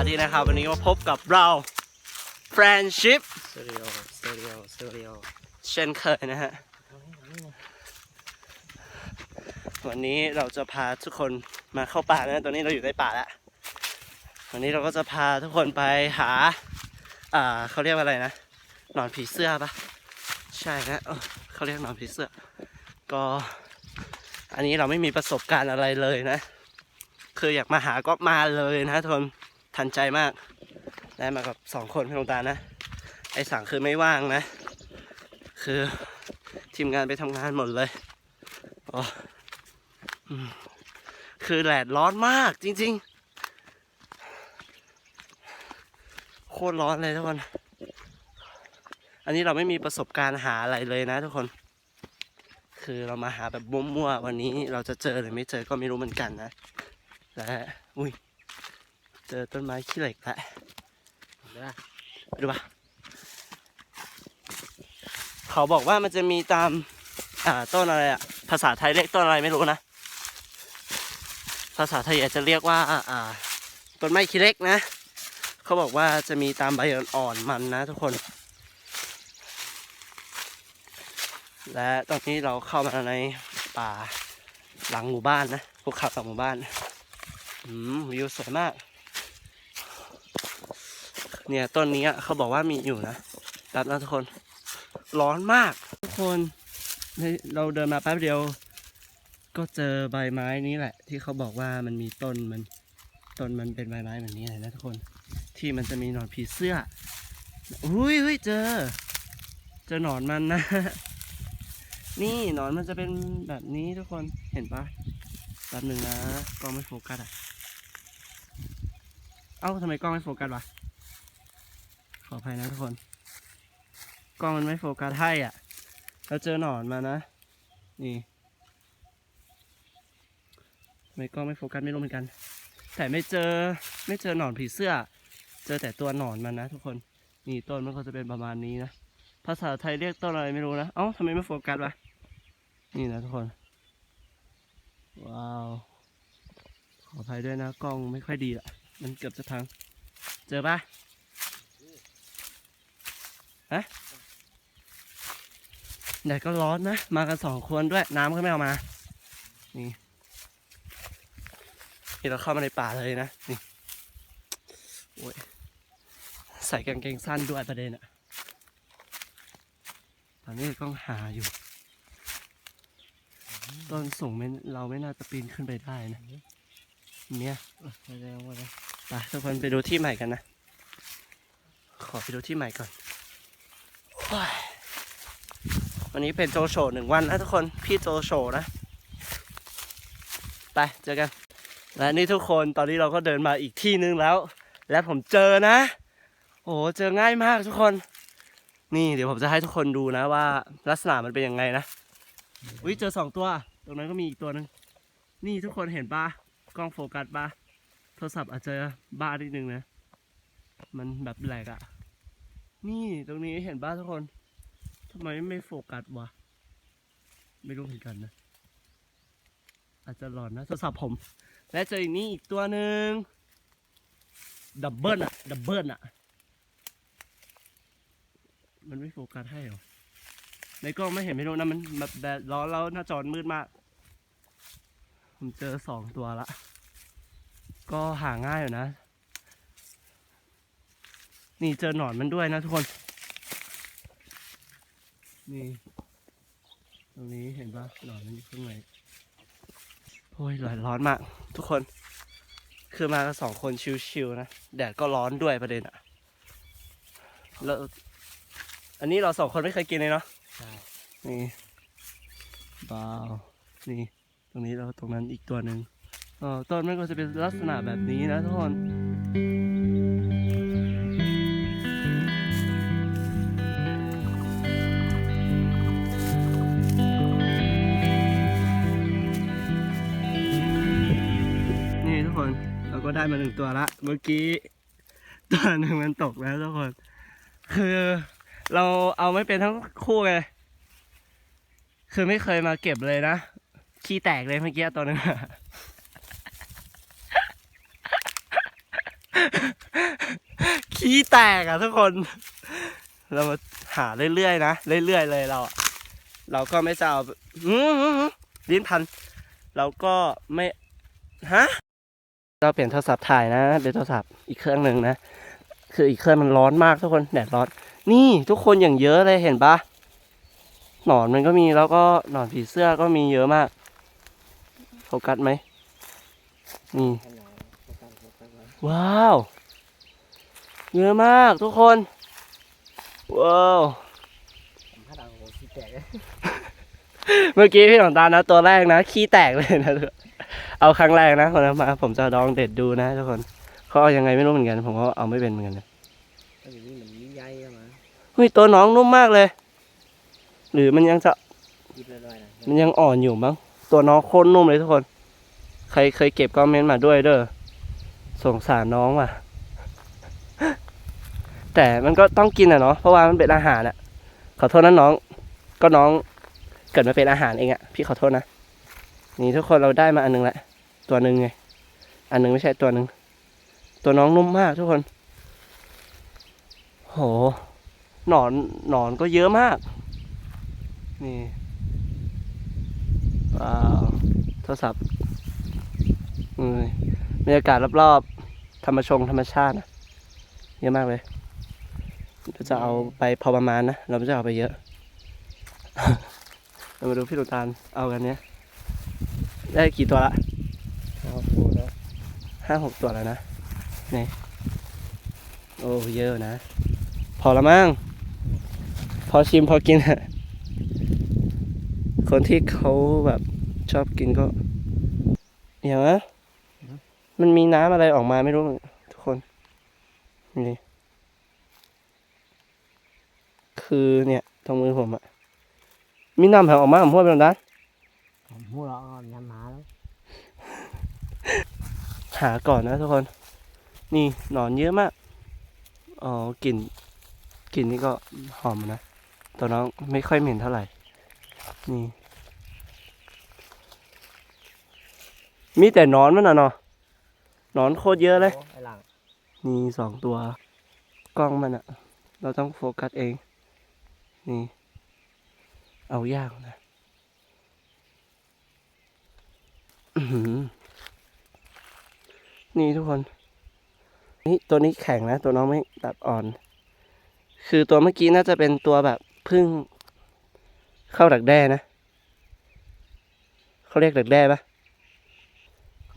วัสดีนะครับ วันนี้มาพบกับเรา Friendship สตูดิโอสตูดิโอสตูดิโอเช่นเคยนะฮะ วันนี้เราจะพาทุกคนมาเข้าป่านะ ตอนนี้เราอยู่ในป่าแล้ว วันนี้เราก็จะพาทุกคนไปหา อ่าเขาเรียกว่าอะไรนะ หนอนผีเสื้อปะใช่นะเออเขาเรียกหนอนผีเสื้อ ก็ อันนี้เราไม่มีประสบการณ์อะไรเลยนะคืออยากมาหาก็มาเลยนะทุกคน ทันใจมาก ได้มากับสองคนพี่ลงตานะ ไอสั่งคือไม่ว่างนะ คือทีมงานไปทำงานหมดเลยอ๋อคือแดดร้อนมากจริงๆ โคตรร้อนเลยทุกคน อันนี้เราไม่มีประสบการณ์หาอะไรเลยนะทุกคน คือเรามาหาแบบมั่วๆวันนี้เราจะเจอหรือไม่เจอก็ไม่รู้เหมือนกันนะและอุ้ย เจอต้นไม้ขี้เหล็กแล้วเดี๋ยวนะไปดูปะเขาบอกว่ามันจะมีตาม อ่าต้นอะไรอะภาษาไทยเรียกต้นอะไรไม่รู้นะ ภาษาไทยอาจจะเรียกว่า อ่าต้นไม้ขี้เหล็กนะ เขาบอกว่าจะมีตามใบอ่อนๆมันนะทุกคน และตอนนี้เราเข้ามาในป่าหลังหมู่บ้านนะภูเขาหลังหมู่บ้าน อืมวิวสวยมาก เนี่ยต้นนี้อะเขาบอกว่ามีอยู่นะรับนะทุกคน ร้อนมาก ทุกคนในเราเดินมาแป๊บเดียว ก็เจอใบไม้นี้แหละ ที่เขาบอกว่ามันมีต้นมันต้นมันเป็นใบไม้แบบนี้เลยนะทุกคน ที่มันจะมีหนอนผีเสื้ออุ้ยเฮ้ยเจอ เจอหนอนมันนะ นี่หนอนมันจะเป็นแบบนี้ทุกคนเห็นปะแป๊บหนึ่งนะกล้องไม่โฟกัสอะ เอ้าทำไมกล้องไม่โฟกัสวะ ขออภัยนะทุกคน กล้องมันไม่โฟกัสให้อะ เราเจอหนอนมานะ นี่ไม่กล้องไม่โฟกัสไม่รู้เหมือนกัน แต่ไม่เจอไม่เจอหนอนผีเสื้อ เจอแต่ตัวหนอนมันนะทุกคน นี่ต้นมันก็จะเป็นประมาณนี้นะ ภาษาไทยเรียกต้นอะไรไม่รู้นะ เอ้าทำไมไม่โฟกัสวะ นี่นะทุกคน ว้าว ขออภัยด้วยนะกล้องไม่ค่อยดีละมันเกือบจะพัง เจอปะ แดดก็ร้อนนะ มากันสองคนด้วย น้ำก็ไม่เอามา นี่นี่เราเข้ามาในป่าเลยนะ นี่โอ้ยใส่กางเกงสั้นด้วยประเด็นอะตอนนี้ก็หาอยู่ ต้นสูงไม่เราไม่น่าจะปีนขึ้นไปได้นะ เนี่ยไม่ได้ว่าเลยไปทุกคนไปดูที่ใหม่กันนะ ขอไปดูที่ใหม่ก่อนโอ้ย วันนี้เป็นโจโฉหนึ่งวันนะทุกคน พี่โจโฉนะ ไปเจอกัน และนี่ทุกคนตอนนี้เราก็เดินมาอีกที่นึงแล้ว และผมเจอนะ โอ้เจอง่ายมากทุกคน นี่เดี๋ยวผมจะให้ทุกคนดูนะว่า ลักษณะมันเป็นยังไงนะอุ้ยเจอสองตัว ตรงนั้นก็มีอีกตัวหนึ่งนี่ทุกคนเห็นปะกล้องโฟกัสปะโทรศัพท์อาจจะบ้านิดนึงนะ มันแบบแหลกอะ นี่ตรงนี้เห็นบ้าทุกคนทำไมไม่โฟกัสวะ ไม่รู้เหมือนกันนะ อาจจะหลอนนะโทรศัพท์ผม และเจออีกนี่อีกตัวหนึ่งดับเบิลอะดับเบิลอะมันไม่โฟกัสให้หรอ ในกล้องไม่เห็นไม่รู้นะมันแบบแดดร้อนแล้วหน้าจอมืดมาก ผมเจอสองตัวละ ก็หาง่ายอยู่นะ นี่เจอหนอนมันด้วยนะทุกคน นี่ ตรงนี้เห็นปะหนอนมันอยู่ข้างในโอ้ยร้อนร้อนมาก ทุกคน คือมากันสองคนชิวๆนะ แดดก็ร้อนด้วยประเด็นอะแล้วอันนี้เราสองคนไม่เคยกินเลยเนาะใช่นี่บาวนี่ ตรงนี้แล้วตรงนั้นอีกตัวหนึ่งเออต้นมันก็จะเป็นลักษณะแบบนี้นะทุกคนนี่ ก็ได้มาหนึ่งตัวละ เมื่อกี้ ตัวหนึ่งมันตกแล้วทุกคน คือเราเอาไม่เป็นทั้งคู่ไงคือไม่เคยมาเก็บเลยนะ ขี้แตกเลยเมื่อกี้ตัวนึงขี้แตกอะทุกคน เรามาหาเรื่อยๆนะ เรื่อยๆเลยเราเราก็ไม่จะเอาลิ้นพัน เราก็ไม่ ฮะ เราเปลี่ยนโทรศัพท์ถ่ายนะเป็นโทรศัพท์อีกเครื่องหนึ่งนะ คืออีกเครื่องมันร้อนมากทุกคนแดดร้อน นี่ทุกคนอย่างเยอะเลยเห็นปะหนอนมันก็มีแล้วก็หนอนผีเสื้อก็มีเยอะมาก โฟกัสไหมนี่ให้หน่อยโฟกัสโฟกัสไว้ว้าว เยอะมากทุกคน ว้าวผมพลาดเอาขี้แตกเลยเมื่อกี้พี่ของตาลนะตัวแรกนะ ขี้แตกเลยนะทุกคน เอาครั้งแรกนะคนนั้นมา ผมจะลองเด็ดดูนะทุกคนเขาเอายังไงไม่รู้เหมือนกัน ผมก็เอาไม่เป็นเหมือนกันนะก็อยู่นี่เหมือนมีใยเข้ามาเฮ้ยตัวน้องนุ่มมากเลย หรือมันยังจะยิบเรื่อยๆนะมันยังอ่อนอยู่มั้งตัวน้องโคตรนุ่มเลยทุกคน ใครเคยเก็บก็เม้นต์มาด้วยเด้อสงสารน้องว่ะ แต่มันก็ต้องกินอะเนาะเพราะว่ามันเป็นอาหารอะขอโทษนะน้อง ก็น้องเกิดมาเป็นอาหารเองอะพี่ขอโทษนะนี่ทุกคนเราได้มาอันหนึงละ ตัวหนึ่งไง อันหนึ่งไม่ใช่ตัวหนึ่ง ตัวน้องนุ่มมากทุกคน โห หนอนหนอนก็เยอะมาก นี่ ว้าวโทรศัพท์อืมบรรยากาศรอบๆ ธรรมชงธรรมชาตินะเยอะมากเลยเราจะเอาไปพอประมาณนะ เราไม่จะเอาไปเยอะ เรามาดูพี่ตุตาลเอากันเนี้ย ได้กี่ตัวละ เอาฟูแล้วห้าหกตัวแล้วนะนี่โอ้เยอะนะ พอละมั้งพอชิมพอกินอะคนที่เขาแบบชอบกินก็ เดี๋ยวนะมันมีน้ำอะไรออกมาไม่รู้ ทุกคนนี่คือเนี่ยตรงมือผมอะมีน้ำแผ่ออกมาผมพูดเป็นด้านผมหัวเราะอ่อนยำมาแล้ว หาก่อนนะทุกคน นี่หนอนเยอะมากอ๋อกลิ่นกลิ่นนี่ก็หอมนะ ตัวน้องไม่ค่อยเหม็นเท่าไหร่ นี่ มีแต่นอนมันอะเนาะนอนโคตรเยอะเลยโไอ้หลังมีสองตัว กล้องมันอะเราต้องโฟกัสเอง นี่ เอายากนะ อื้อหือ นี่ทุกคน นี่ตัวนี้แข็งนะ ตัวน้องไม่แบบอ่อน คือตัวเมื่อกี้น่าจะเป็นตัวแบบพึ่ง เข้าดักแด้นะเขาเรียกดักแด้ปะ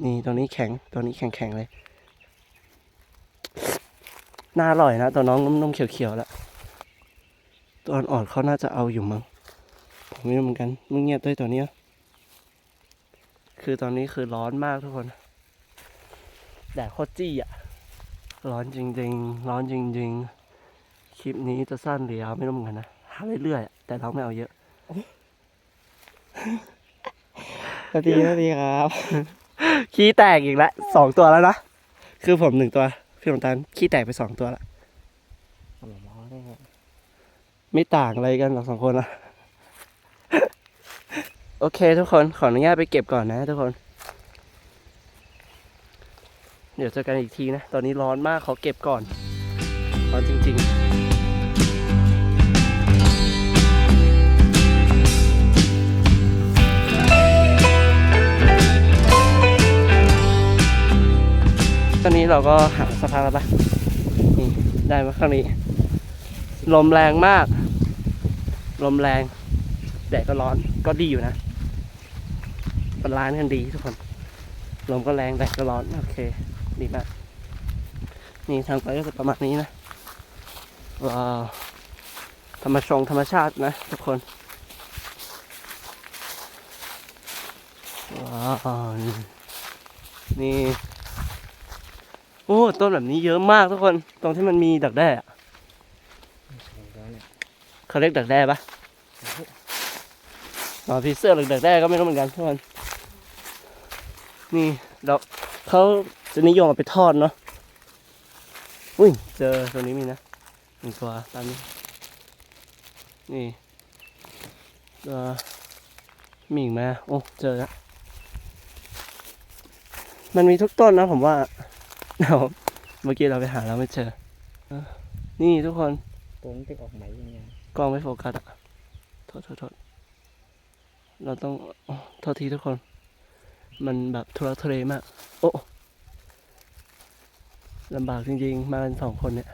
นี่ตัวนี้แข็ง ตัวนี้แข็งแข็งๆเลย น่าอร่อยนะ ตัวน้องนุ่มๆเขียวๆแล้ว ตัวอ่อนๆเขาน่าจะเอาอยู่มั้ง ผมไม่รู้เหมือนกัน มึงเงียบด้วยตัวเนี้ย คือตอนนี้คือร้อนมากทุกคน แดดโคตรจี้อะ ร้อนจริงๆ ร้อนจริง ๆ คลิปนี้จะสั้นหรือยาวไม่รู้เหมือนกันนะหาเรื่อยๆอะแต่เราไม่เอาเยอะสวัสดีสวัสดีครับ ขี้แตกอีกแล้วสองตัวแล้วนะ คือผมหนึ่งตัว พี่หลวงตาลขี้แตกไปสองตัวแล้วผมมองได้ครับไม่ต่างอะไรกันหรอกสองคนละโอเคทุกคนขออนุญาตไปเก็บก่อนนะทุกคน เดี๋ยวเจอกันอีกทีนะ ตอนนี้ร้อนมากขอเก็บก่อน ร้อนจริง ๆตอนนี้เราก็หาสะพานแล้วปะนี่ได้มาข้างนี้ ลมแรงมาก ลมแรง แดดก็ร้อน ก็ดีอยู่นะบาลานซ์กันดีทุกคน ลมก็แรงแดดก็ร้อน โอเค ดีมาก นี่ทางไปก็จะประมาณนี้นะ ว้าว ธรรมชงธรรมชาตินะทุกคน ว้าว นี่ โอ้ ต้นแบบนี้เยอะมากทุกคน ตรงที่มันมีดักแด้อะเขาเรียกดักแด้ปะอ๋อผีเสื้อหรือดักแด้ก็ไม่รู้เหมือนกันทุกคน นี่เราเขา จะนิยมเอาไปทอดเนาะอุ้ยเจอตัวนี้มีนะหนึ่งตัวตามนี้ นี่ตัวมีอีกไหมโอ้เจอแล้วมันมีทุกต้นนะผมว่าเดี๋ยวเมื่อกี้เราไปหาแล้วไม่เจอเออนี่ทุกคนตัวมันติดออกไหมยังไงกล้องไม่โฟกัสอะโทษโทษโทษเราต้องอ๋อโทษทีทุกคน มันแบบทุรักทุเลมาก โอ้ ลำบากจริงๆ มากันสองคนเนี่ย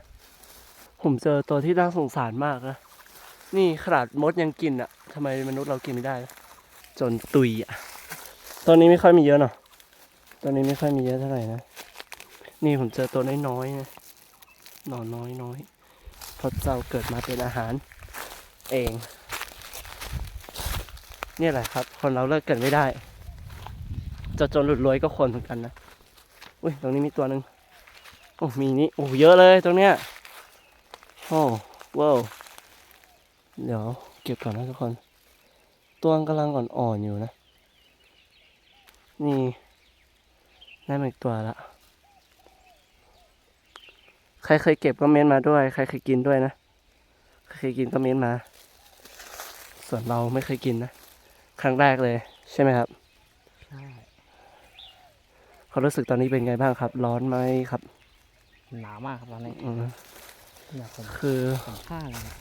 ผมเจอตัวที่น่าสงสารมากนะ นี่ขนาดมดยังกินอะทำไมมนุษย์เรากินไม่ได้ จนตุยอะตัวนี้ไม่ค่อยมีเยอะเนาะตัวนี้ไม่ค่อยมีเยอะเท่าไหร่นะ นี่ผมเจอตัวน้อยๆนะหนอนน้อยน้อยๆเพราะเจ้าเกิดมาเป็นอาหาร เอง เนี่ยแหละครับ คนเราเลิกเกิดไม่ได้ จะจนหลุดรวยก็ควรเหมือนกันนะ อุ้ยตรงนี้มีตัวหนึ่ง โอ้มีนี่โอ้เยอะเลยตรงเนี้ยโอ้ว้าวเดี๋ยวเก็บก่อนนะทุกคน ตัวกำลังอ่อนๆอยู่นะ นี่ได้มาอีกตัวละใครเคยเก็บก็เม้นต์มาด้วย ใครเคยกินด้วยนะใครเคยกินก็เม้นต์มา ส่วนเราไม่เคยกินนะ ครั้งแรกเลย ใช่ไหมครับใช่ความรู้สึกตอนนี้เป็นไงบ้างครับ ร้อนไหมครับ หนาวมากครับตอนนี้อืมอยากผมคือผมผ้าเลยครับ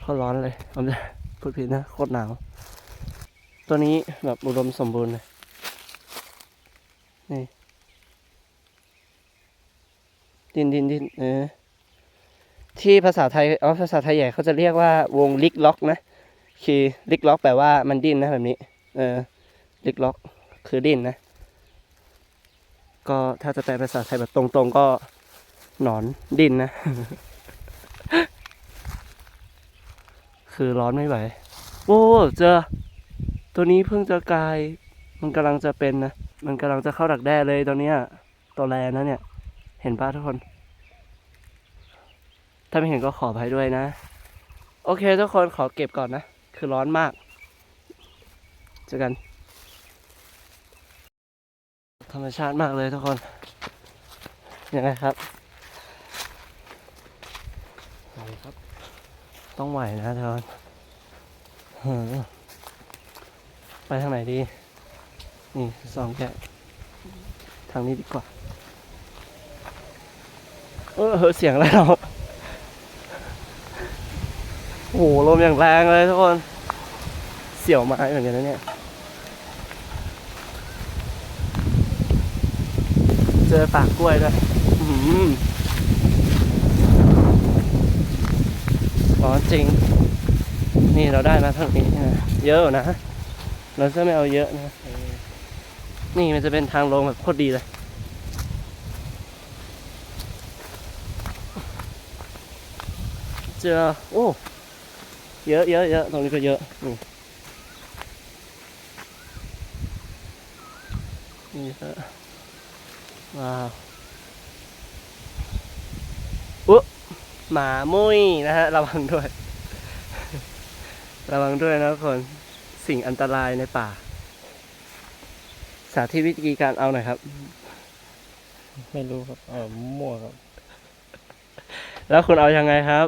เขาร้อนเลยผมจะพูดผิดนะโคตรหนาว ตัวนี้แบบอุดมสมบูรณ์เลยนี่ดินดินดินเออที่ภาษาไทยอ๋อภาษาไทยใหญ่เขาจะเรียกว่าวงลิกล็อกนะคือลิกล็อกแปลว่ามันดิ้นนะแบบนี้ เออลิกล็อกคือดิ้นนะ ก็ถ้าจะแปลภาษาไทยแบบตรงๆก็หนอนดินนะ คือร้อนไม่ไหว โอ้เจอ ตัวนี้เพิ่งจะกลาย มันกำลังจะเป็นนะ มันกำลังจะเข้าดักแด้เลยตัวเนี้ยตัวแรนะเนี่ย เห็นป่ะทุกคน ถ้าไม่เห็นก็ขออภัยด้วยนะ โอเคทุกคนขอเก็บก่อนนะ คือร้อนมาก เจอกัน ธรรมชาติมากเลยทุกคน ยังไงครับไหนครับ ต้องไหวนะทอนเฮ้อไปทางไหนดี นี่สองแกะทางนี้ดีกว่า เออเฮ้อเสียงอะไรเราโอ้โหลมอย่างแรงเลยทุกคน เสี่ยวไม้เหมือนกันนะเนี่ย จอปากกล้วยด้วยอ๋อหือร้อนจริง นี่เราได้มาเท่านี้นะเยอะนะ เราจะไม่เอาเยอะนะ นี่มันจะเป็นทางลงแบบโคตรดีเลย เจอ โอ้ เยอะเยอะเยอะตรงนี้ก็เยอะ นี่นี่ก็ ว้าวอุ๊หมามุ้ยนะฮะ ระวังด้วย ระวังด้วยนะทุกคน สิ่งอันตรายในป่า สาธิตวิธีการเอาหน่อยครับ ไม่รู้ครับ เออมั่วครับ แล้วคุณเอายังไงครับ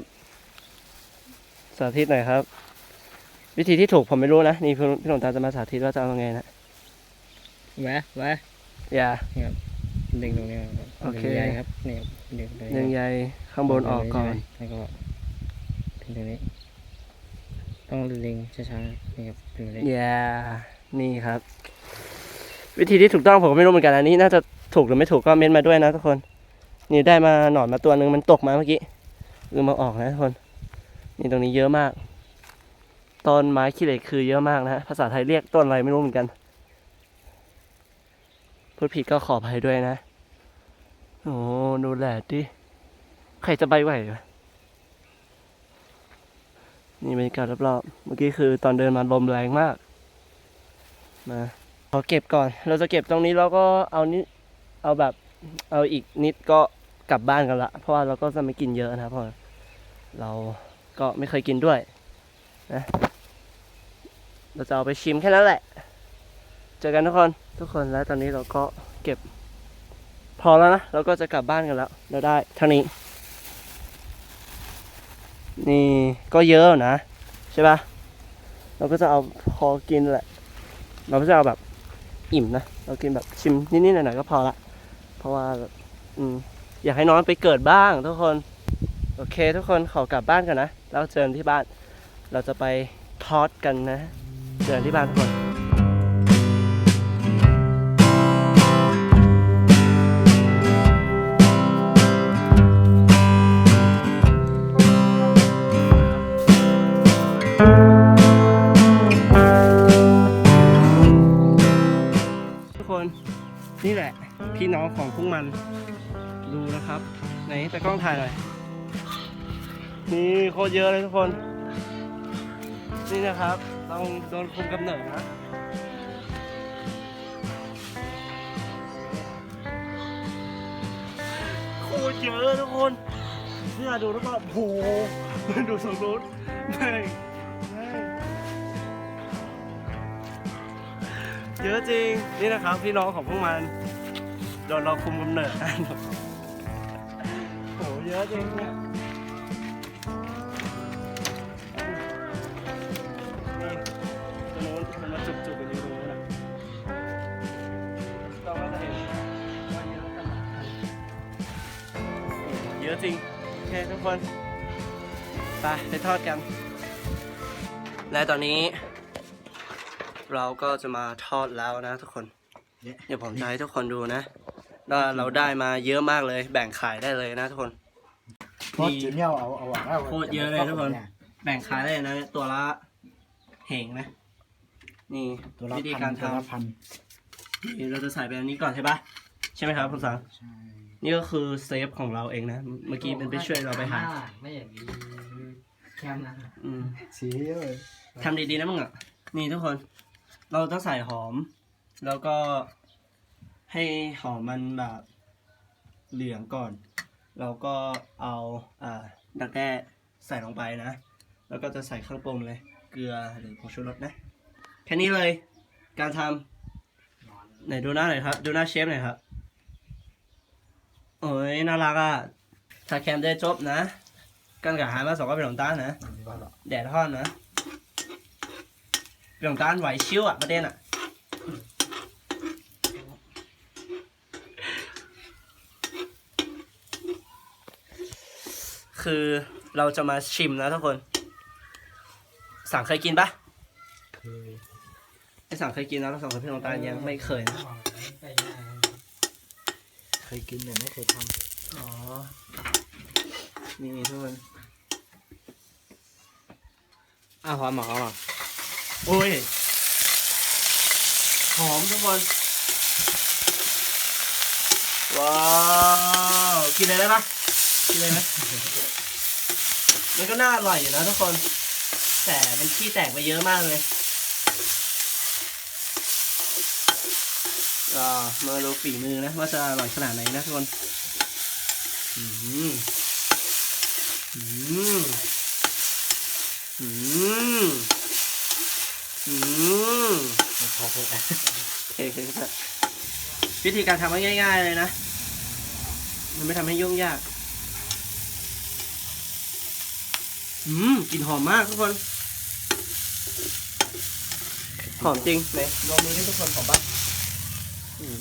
สาธิตหน่อยครับ วิธีที่ถูกผมไม่รู้นะ นี่พี่พี่หลวงตาจะมาสาธิตว่าจะเอายังไงนะแหวะแหวะอย่า ดึงตรงนี้ครับโอเค ดึงใยครับนี่ดึงตรงหนึ่งนี้ใยข้างบนออกก่อนแล้วก็ดึงตรงนี้ ต้องดึงช้าๆนี่ครับดึงตรงนี้อย่านี่ครับ วิธีที่ถูกต้องผมก็ไม่รู้เหมือนกันอันนี้ น่าจะถูกหรือไม่ถูกก็เม้นมาด้วยนะทุกคน นี่ได้มาหนอนมาตัวหนึ่งมันตกมาเมื่อกี้ลืมมาออกนะทุกคน นี่ตรงนี้เยอะมาก ต้นไม้ขี้เหล็กคือเยอะมากนะฮะภาษาไทยเรียกต้นอะไรไม่รู้เหมือนกันพูดผิดก็ขออภัยด้วยนะ โอ้ดูแลดิใครจะไปไหววะนี่บรรยากาศรอบๆเมื่อกี้คือตอนเดินมาลมแรงมาก มาขอเก็บก่อน เราจะเก็บตรงนี้แล้วก็เอานิดเอาแบบเอาอีกนิดก็กลับบ้านกันละ เพราะว่าเราก็จะไม่กินเยอะนะเพราะเราก็ไม่เคยกินด้วยนะเราจะเอาไปชิมแค่นั้นแหละ เจอกันทุกคนทุกคนแล้วตอนนี้เราก็เก็บ พอแล้วนะ เราก็จะกลับบ้านกันแล้ว เราได้เท่านี้ นี่ก็เยอะนะ ใช่ปะเราก็จะเอาพอกินแหละ เราไม่จะเอาแบบอิ่มนะ เรากินแบบชิมนิดๆหน่อยๆก็พอละ เพราะว่าแบบอืมอยากให้น้องไปเกิดบ้างทุกคน โอเค ทุกคนขอกลับบ้านกันนะ แล้วเจอกันที่บ้าน เราจะไปทอดกันนะ เจอกันที่บ้านทุกคน กล้องถ่ายหน่อย นี่โคตรเยอะเลยทุกคน นี่นะครับต้องโดนคุมกำเนิดนะโคตรเยอะทุกคนเนี่ยดูแล้วก็โอ้โหดูสมรุนแม่งแม่เยอะจริง นี่นะครับพี่น้องของพวกมัน โดนเราคุมกำเนิด เยอะจริงเนี่ยนี่ตรงนู้นมันมาจุกจุกๆกันอยู่ตรงนู้นนะเราก็จะเห็นว่าเยอะขนาดไหนเยอะจริง โอเคทุกคน ไปไปทอดกัน และตอนนี้ เราก็จะมาทอดแล้วนะทุกคน เดี๋ยวผมจะให้ทุกคนดูนะว่าเราได้มาเยอะมากเลย แบ่งขายได้เลยนะทุกคน โคตรจุดเนี่ยเอาเอาเอาโคตรเยอะเลยทุกคน แบ่งขายได้เลยนะตัวละเหงนะ นี่ตัวละวิธีพันการตัวละทำพันนี่เราจะใส่ไปอันนี้ก่อนใช่ปะใช่ไหมครับคุณสังใช่นี่ก็คือเซฟของเราเองนะ เมื่อกี้มันไปช่วยเราไปหา ไม่อย่างนี้แคมนะอืม สีเยอะเลยทำดีๆนะมึงอะ นี่ทุกคน เราต้องใส่หอม แล้วก็ให้หอมมันแบบเหลืองก่อน เราก็เอาอ่าดักแด้ใส่ลงไปนะ แล้วก็จะใส่ข้างปรุงเลย เกลือหรือผงชูรสนะ แค่นี้เลย การทำไหนดูหน้าหน่อยครับ ดูหน้าเชฟหน่อยครับโอ้ยน่ารักอะถ้าแคมได้จบนะกันกับหายมาสองก็เป็นหลงต้านนะ แดดทอดนะเรื่องการไหวชิวอะประเด็นอะ คือเราจะมาชิมนะทุกคน สั่งเคยกินปะเคยไอสั่งเคยกินนะแล้วสองคนพี่น้องตาลยังไม่เคยนะเคยกินแต่ไม่เคยทอ๋อนี่ทุกคนอ้าวหอมหมอหรอโอ้ยหอมทุกคนว้าวกินเลยได้ปะกิน เลยไหมมันก็น่าอร่อยอยู่นะทุกคน แต่มันขี้แตกไปเยอะมากเลยอ่ามาดูฝีมือนะว่าจะอร่อยขนาดไหนนะทุกคน อืม อืม อืม อืมพอเลยโอเคโอเคครับวิธีการทำง่ายๆเลยนะ มันไม่ทำให้ยุ่งยาก อืมกลิ่นหอมมากทุกคนหอมจริงไหนลองมือให้ทุกคนหอมปะอืม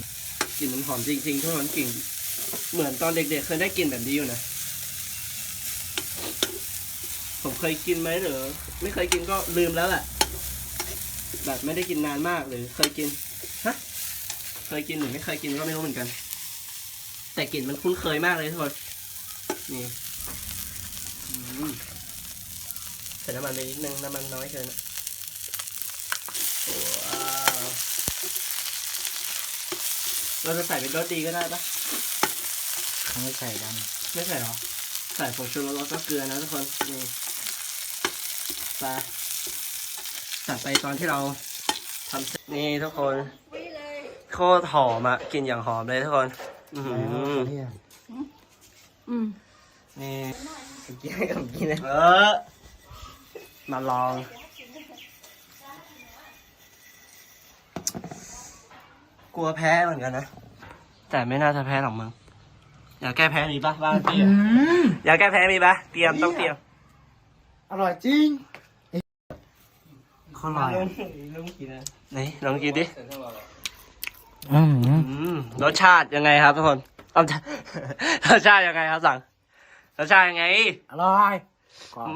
กลิ่นมันหอมจริงๆทุกคนกลิ่นเหมือนตอนเด็ก ๆ เคยได้กลิ่นแบบนี้อยู่นะผมเคยกินไหมหรือไม่เคยกินก็ลืมแล้วแหละแบบไม่ได้กินนานมากหรือเคยกินฮะเคยกินหรือไม่เคยกินก็ไม่รู้เหมือนกัน แต่กลิ่นมันคุ้นเคยมากเลยทุกคนนี่อืม ใส่น้ำมันไปนิดนึงน้ำมันน้อยเกินอะว้าวเราจะใส่เป็นรสดีก็ได้ปะเขาไม่ใส่ดไม่ใส่หรอ ใส่ผงชูรสแล้วก็เกลือนะทุกคนนี่ไปตัดไปตอนที่เราทำเสร็จนี่ทุกคน โคตรหอมอะกลินอย่างหอมเลยทุกคน อือำหือเนี่ยนี่กินให้กับกินเลยเออ มาลอง กลัวแพ้เหมือนกันนะ แต่ไม่น่าจะแพ้หรอกมึง อยากแก้แพ้มีปะบ้านพี่อะอยากแก้แพ้มีปะเตรียมต้องเตรียม อร่อยจริงคนอร่อยอะลุงกินนะไหนลองกินดิอืมอืมรสชาติยังไงครับทุกคนรสชาติรสชาติยังไงครับสั่งรสชาติยังไง อร่อยกรอบ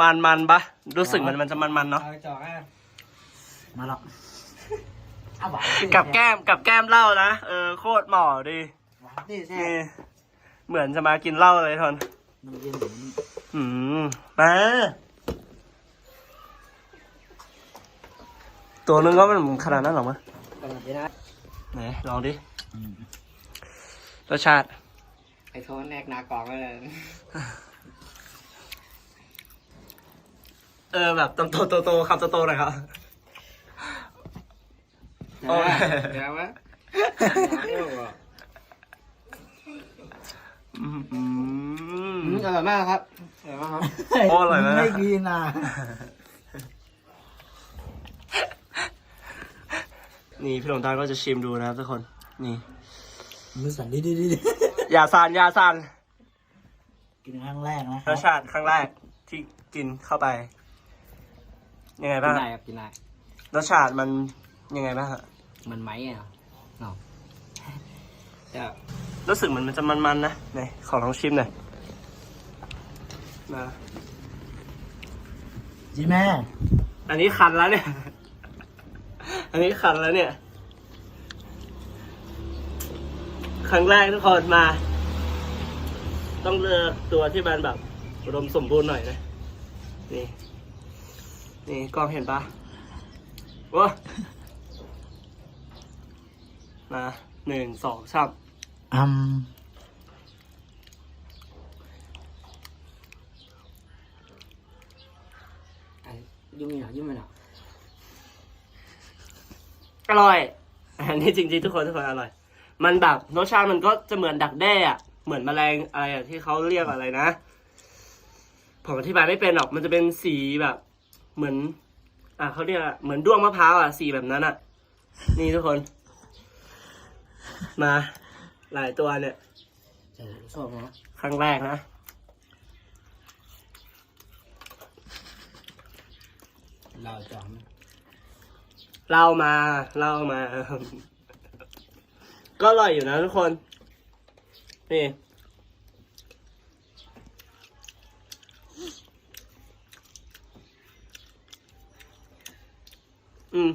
มันมันปะรู้สึกมันมันจะมันมันเนาะเอาจอกอะมาหรอกเอาหวานสิกับแก้มกับแก้มเหล้านะเออโคตรเหมาะดีหวานดิแซ่นี่บเหมือนจะมากินเหล้าเลยทนมันเย็นอย่างนี้อืมมาตัวนึงก็มันขนาดนั้นหรอมะกำลังจะได้ไหนลองดิอืมรสชาติไอ้โทนแนกหนากล่องเลย เออแบบโตโตโตๆคำโตๆหน่อยครับ โอ้ย เดี๋ยววะอืมอือืมมอร่อยมากครับอร่อยมากครับ โอ้อร่อยไหมไม่กินอะนี่พี่หลวงตาก็จะชิมดูนะครับทุกคน นี่ มือสั่นดิดิดิดิอย่าสั่นอย่าสั่นกินครั้งแรกนะครรับสชาติครั้งแรกที่กินเข้าไป ยังไงกิบ้างนได้ครับกินได้รสชาติมันยังไงบ้างฮะมันไหมอะเนาะจะรู้สึกเหมือนมันจะมันๆนะไหนขอลองชิมหน่อยมาจีแม่ อันนี้คันแล้วเนี่ย อันนี้คันแล้วเนี่ย ครั้งแรกทุกคนมา ต้องเลือกตัวที่มันแบบอุดมสมบูรณ์หน่อยนะ นี่ นี่กล้องเห็นปะว้ามาหนึ่งสองสามอืมอันยุ่งเหรอยุ่งเหรออร่อยอันนี้จริงๆทุกคนทุกคนอร่อย มันแบบรสชาติมันก็จะเหมือนดักแด้อะเหมือนแมลงอะไรอะที่เขาเรียกอะไรนะ ผมอธิบายไม่เป็นหรอก มันจะเป็นสีแบบ เหมือน อะเขาเรียกอะเหมือนด้วงมะพร้าวอะสีแบบนั้นอะ นี่ทุกคน มา หลายตัวเนี่ยเออชอบนะครั้งแรกนะเราจอมเล่ามาเล่ามา ก็อร่อยอยู่นะทุกคน นี่ อืม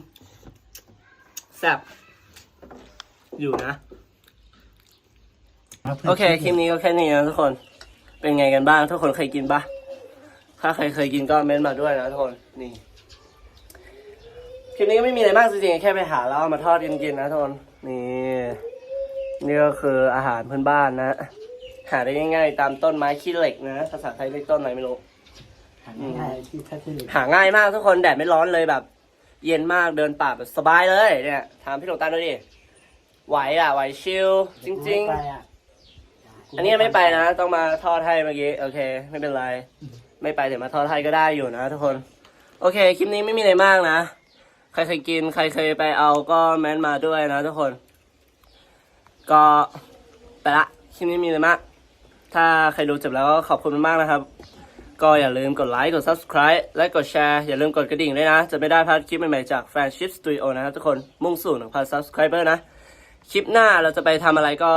แซ่บอยู่นะ โอเค คลิปนี้ก็แค่นี้นะทุกคน เป็นไงกันบ้าง ทุกคนเคยกินปะถ้าใครเคยกินก็เม้นต์มาด้วยนะทุกคน นี่ คลิปนี้ก็ไม่มีอะไรมากจริงๆ แค่ไปหาแล้วเอามาทอดกินๆนะทุกคน นี่ นี่ก็คืออาหารพื้นบ้านนะ หาได้ง่ายๆ ตามต้นไม้ขี้เหล็กนะ ภาษาไทยเรียกต้นอะไรไม่รู้หันง่ายๆที่ทัดที่เหลือหาง่ายมากทุกคน แดดไม่ร้อนเลยแบบ เย็นมากเดินป่าแบบสบายเลยเนี่ยถามพี่หลวงตาดูดิไหวอะไหวชิลจริงๆไปอะอันนี้ยังไม่ไปนะ ต้องมาทอดให้เมื่อกี้ โอเค ไม่เป็นไร ไม่ไปเดี๋ยวมาทอดให้ก็ได้อยู่นะทุกคน โอเค คลิปนี้ไม่มีอะไรมากนะ ใครเคยกิน ใครเคยไปเอาก็แมนมาด้วยนะทุกคน ก็ไปละ คลิปนี้มีอะไรมาก ถ้าใครดูจบแล้วก็ขอบคุณมากนะครับ ก็อย่าลืมกดไลค์กด subscribe และกดแชร์อย่าลืมกดกระดิ่งด้วยนะ จะไม่ได้พลาดคลิปใหม่ๆจาก Friendship Studio นะครับทุกคนมุ่งสู่1,000 subscriber นะ คลิปหน้าเราจะไปทำอะไรก็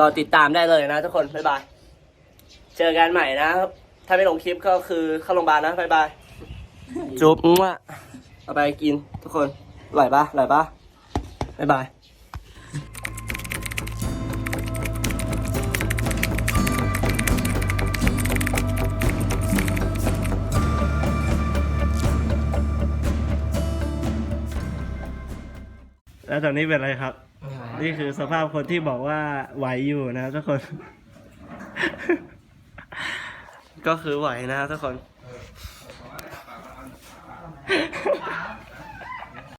รอติดตามได้เลยนะทุกคน บ๊ายบาย เจอกันใหม่นะครับถ้าไม่ลงคลิปก็คือเข้าโรงพยาบาลนะ บ๊ายบาย จุ๊บว่าเอาไปกินทุกคนอร่อยปะอร่อยปะบ๊ายบาย แล้วตอนนี้เป็นไรครับ นี่คือสภาพคนที่บอกว่าไหวอยู่นะทุกคน ก็คือไหวนะทุกคน